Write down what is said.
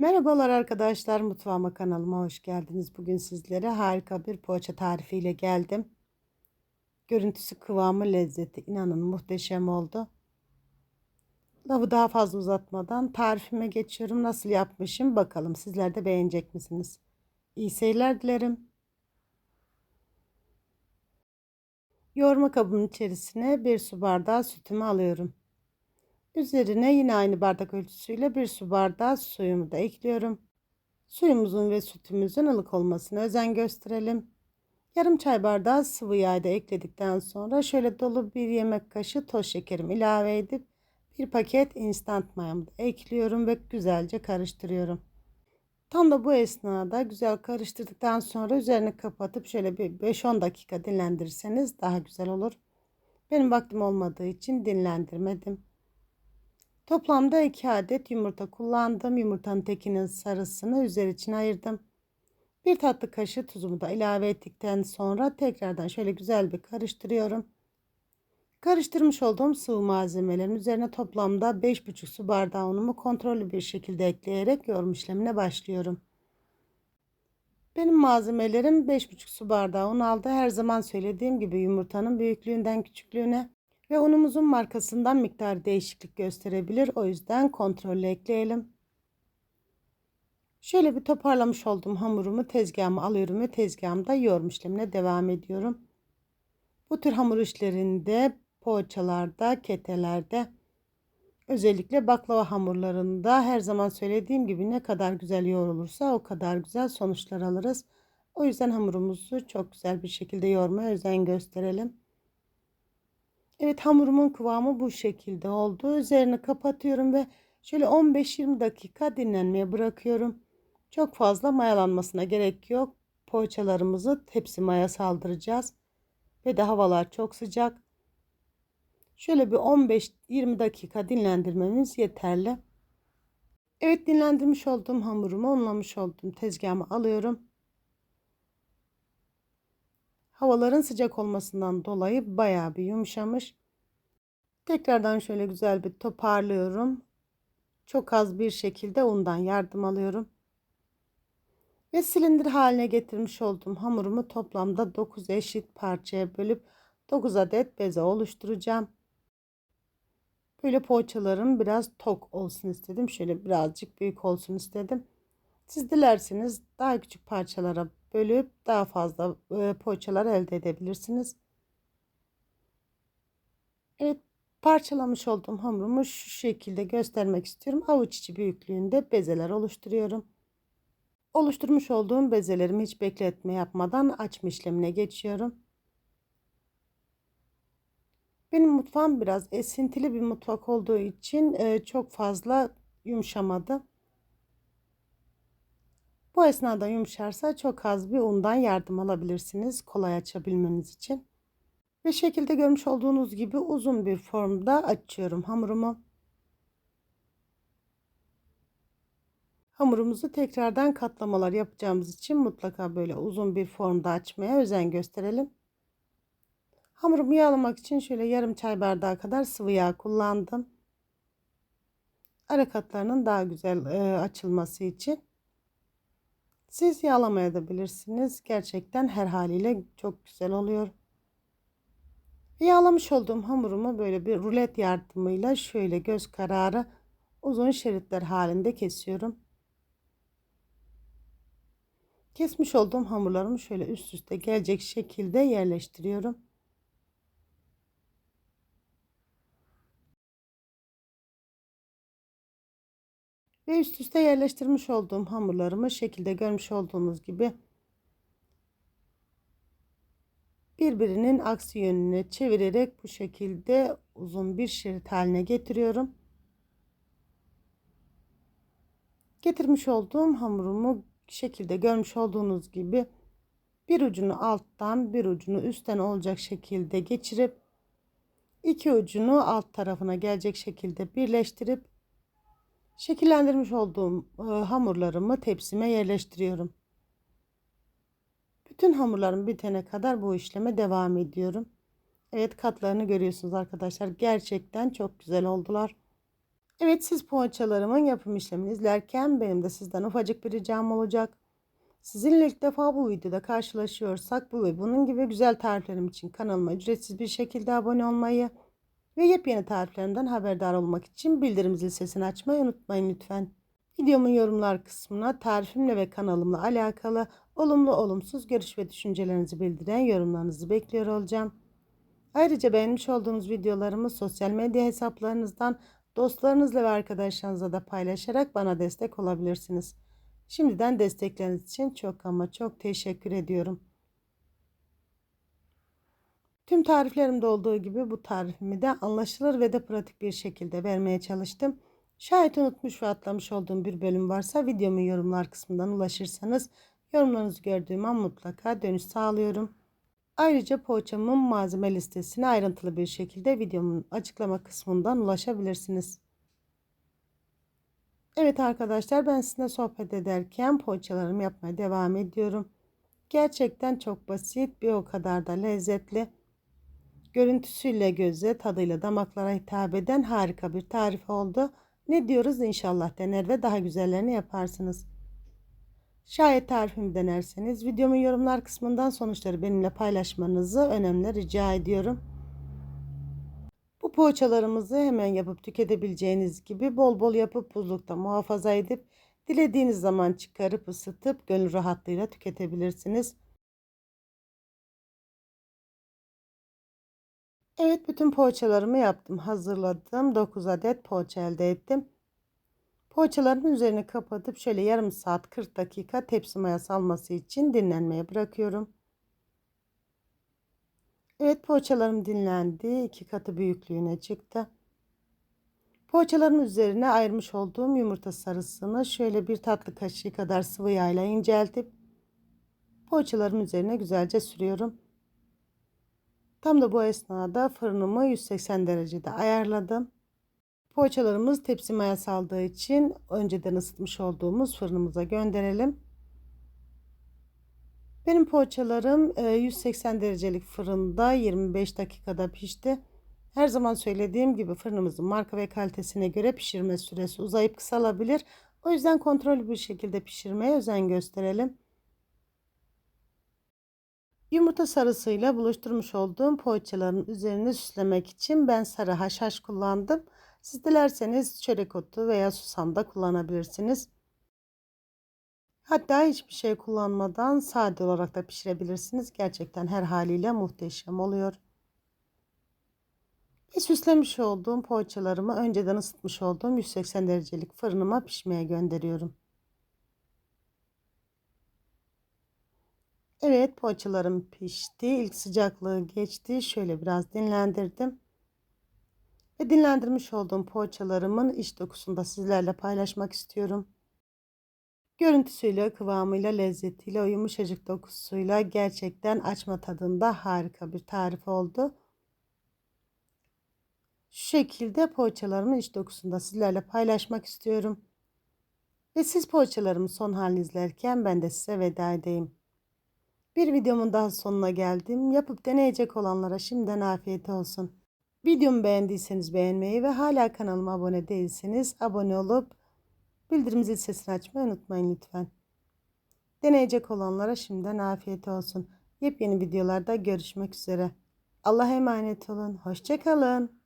Merhabalar arkadaşlar mutfağıma kanalıma hoş geldiniz. Bugün sizlere harika bir poğaça tarifiyle geldim. Görüntüsü, kıvamı, lezzeti inanın muhteşem oldu. Lafı daha fazla uzatmadan tarifime geçiyorum. Nasıl yapmışım bakalım sizler de beğenecek misiniz? İyi seyirler dilerim. Yoğurma kabının içerisine bir su bardağı sütümü alıyorum. Üzerine yine aynı bardak ölçüsüyle bir su bardağı suyumu da ekliyorum. Suyumuzun ve sütümüzün ılık olmasına özen gösterelim. Yarım çay bardağı sıvı yağ da ekledikten sonra şöyle dolu bir yemek kaşığı toz şekerim ilave edip bir paket instant mayamı da ekliyorum ve güzelce karıştırıyorum. Tam da bu esnada güzel karıştırdıktan sonra üzerini kapatıp şöyle bir 5-10 dakika dinlendirirseniz daha güzel olur. Benim vaktim olmadığı için dinlendirmedim. Toplamda 2 adet yumurta kullandım. Yumurtanın tekinin sarısını üzeri için ayırdım. Bir tatlı kaşığı tuzumu da ilave ettikten sonra tekrardan şöyle güzel bir karıştırıyorum. Karıştırmış olduğum sıvı malzemelerin üzerine toplamda 5,5 su bardağı unumu kontrollü bir şekilde ekleyerek yoğurma işlemine başlıyorum. Benim malzemelerim 5,5 su bardağı un aldı. Her zaman söylediğim gibi yumurtanın büyüklüğünden küçüklüğüne ve unumuzun markasından miktar değişiklik gösterebilir. O yüzden kontrollü ekleyelim. Şöyle bir toparlamış olduğum hamurumu tezgahıma alıyorum ve tezgahımda yoğurma işlemine devam ediyorum. Bu tür hamur işlerinde, poğaçalarda, ketelerde, özellikle baklava hamurlarında her zaman söylediğim gibi ne kadar güzel yoğrulursa o kadar güzel sonuçlar alırız. O yüzden hamurumuzu çok güzel bir şekilde yoğurmaya özen gösterelim. Evet hamurumun kıvamı bu şekilde oldu. Üzerini kapatıyorum ve şöyle 15-20 dakika dinlenmeye bırakıyorum. Çok fazla mayalanmasına gerek yok. Poğaçalarımızı tepsi maya saldıracağız. Ve de havalar çok sıcak. Şöyle bir 15-20 dakika dinlendirmemiz yeterli. Evet dinlendirmiş olduğum hamurumu unlamış olduğum tezgahıma alıyorum. Havaların sıcak olmasından dolayı bayağı bir yumuşamış. Tekrardan şöyle güzel bir toparlıyorum. Çok az bir şekilde undan yardım alıyorum. Ve silindir haline getirmiş olduğum hamurumu toplamda 9 eşit parçaya bölüp 9 adet beze oluşturacağım. Böyle poğaçalarım biraz tok olsun istedim. Şöyle birazcık büyük olsun istedim. Siz dilerseniz daha küçük parçalara bölüp daha fazla e, poğaçalar elde edebilirsiniz. Evet parçalamış olduğum hamurumu şu şekilde göstermek istiyorum. Avuç içi büyüklüğünde bezeler oluşturuyorum. Oluşturmuş olduğum bezelerimi hiç bekletme yapmadan açma işlemine geçiyorum. Benim mutfağım biraz esintili bir mutfak olduğu için e, çok fazla yumuşamadı. Bu esnada yumuşarsa çok az bir undan yardım alabilirsiniz kolay açabilmeniz için. Ve şekilde görmüş olduğunuz gibi uzun bir formda açıyorum hamurumu. Hamurumuzu tekrardan katlamalar yapacağımız için mutlaka böyle uzun bir formda açmaya özen gösterelim. Hamurumu yağlamak için şöyle yarım çay bardağı kadar sıvı yağ kullandım. Ara katlarının daha güzel e, açılması için. Siz yağlamaya da bilirsiniz. Gerçekten her haliyle çok güzel oluyor. Yağlamış olduğum hamurumu böyle bir rulet yardımıyla şöyle göz kararı uzun şeritler halinde kesiyorum. Kesmiş olduğum hamurlarımı şöyle üst üste gelecek şekilde yerleştiriyorum. Ve üst üste yerleştirmiş olduğum hamurlarımı şekilde görmüş olduğunuz gibi birbirinin aksi yönüne çevirerek bu şekilde uzun bir şerit haline getiriyorum. Getirmiş olduğum hamurumu şekilde görmüş olduğunuz gibi bir ucunu alttan bir ucunu üstten olacak şekilde geçirip iki ucunu alt tarafına gelecek şekilde birleştirip şekillendirmiş olduğum e, hamurlarımı tepsime yerleştiriyorum. Bütün hamurlarım bitene kadar bu işleme devam ediyorum. Evet katlarını görüyorsunuz arkadaşlar. Gerçekten çok güzel oldular. Evet siz poğaçalarımın yapım işlemini izlerken benim de sizden ufacık bir ricam olacak. Sizinle ilk defa bu videoda karşılaşıyorsak bu ve bunun gibi güzel tariflerim için kanalıma ücretsiz bir şekilde abone olmayı ve yepyeni tariflerimden haberdar olmak için bildirim zil sesini açmayı unutmayın lütfen. Videomun yorumlar kısmına tarifimle ve kanalımla alakalı olumlu olumsuz görüş ve düşüncelerinizi bildiren yorumlarınızı bekliyor olacağım. Ayrıca beğenmiş olduğunuz videolarımı sosyal medya hesaplarınızdan dostlarınızla ve arkadaşlarınızla da paylaşarak bana destek olabilirsiniz. Şimdiden destekleriniz için çok ama çok teşekkür ediyorum. Tüm tariflerimde olduğu gibi bu tarifimi de anlaşılır ve de pratik bir şekilde vermeye çalıştım. Şayet unutmuş ve atlamış olduğum bir bölüm varsa videomun yorumlar kısmından ulaşırsanız yorumlarınızı gördüğüm an mutlaka dönüş sağlıyorum. Ayrıca poğaçamın malzeme listesine ayrıntılı bir şekilde videomun açıklama kısmından ulaşabilirsiniz. Evet arkadaşlar ben sizinle sohbet ederken poğaçalarımı yapmaya devam ediyorum. Gerçekten çok basit bir o kadar da lezzetli. Görüntüsüyle göze tadıyla damaklara hitap eden harika bir tarif oldu. Ne diyoruz inşallah dener ve daha güzellerini yaparsınız. Şayet tarifimi denerseniz videomun yorumlar kısmından sonuçları benimle paylaşmanızı önemli rica ediyorum. Bu poğaçalarımızı hemen yapıp tüketebileceğiniz gibi bol bol yapıp buzlukta muhafaza edip dilediğiniz zaman çıkarıp ısıtıp gönül rahatlığıyla tüketebilirsiniz. Evet bütün poğaçalarımı yaptım. Hazırladım. 9 adet poğaça elde ettim. Poğaçalarımın üzerini kapatıp şöyle yarım saat 40 dakika tepsi mayası alması için dinlenmeye bırakıyorum. Evet poğaçalarım dinlendi. iki katı büyüklüğüne çıktı. Poğaçaların üzerine ayırmış olduğum yumurta sarısını şöyle bir tatlı kaşığı kadar sıvı yağla inceltip poğaçaların üzerine güzelce sürüyorum. Tam da bu esnada fırınımı 180 derecede ayarladım. Poğaçalarımız tepsi maya saldığı için önceden ısıtmış olduğumuz fırınımıza gönderelim. Benim poğaçalarım 180 e, derecelik fırında 25 dakikada pişti. Her zaman söylediğim gibi fırınımızın marka ve kalitesine göre pişirme süresi uzayıp kısalabilir. O yüzden kontrollü bir şekilde pişirmeye özen gösterelim. Yumurta sarısıyla buluşturmuş olduğum poğaçaların üzerine süslemek için ben sarı haşhaş kullandım. Siz dilerseniz çörek otu veya susam da kullanabilirsiniz. Hatta hiçbir şey kullanmadan sade olarak da pişirebilirsiniz. Gerçekten her haliyle muhteşem oluyor. Ve süslemiş olduğum poğaçalarımı önceden ısıtmış olduğum 180 derecelik fırınıma pişmeye gönderiyorum. Evet poğaçalarım pişti. İlk sıcaklığı geçti. Şöyle biraz dinlendirdim. Ve dinlendirmiş olduğum poğaçalarımın iç dokusunu da sizlerle paylaşmak istiyorum. Görüntüsüyle, kıvamıyla, lezzetiyle, o yumuşacık dokusuyla gerçekten açma tadında harika bir tarif oldu. Şu şekilde poğaçalarımın iç dokusunu da sizlerle paylaşmak istiyorum. Ve siz poğaçalarımın son halini izlerken ben de size veda edeyim. Bir videomun daha sonuna geldim. Yapıp deneyecek olanlara şimdiden afiyet olsun. Videomu beğendiyseniz beğenmeyi ve hala kanalıma abone değilseniz abone olup bildirim zil sesini açmayı unutmayın lütfen. Deneyecek olanlara şimdiden afiyet olsun. Yepyeni videolarda görüşmek üzere. Allah'a emanet olun. Hoşçakalın.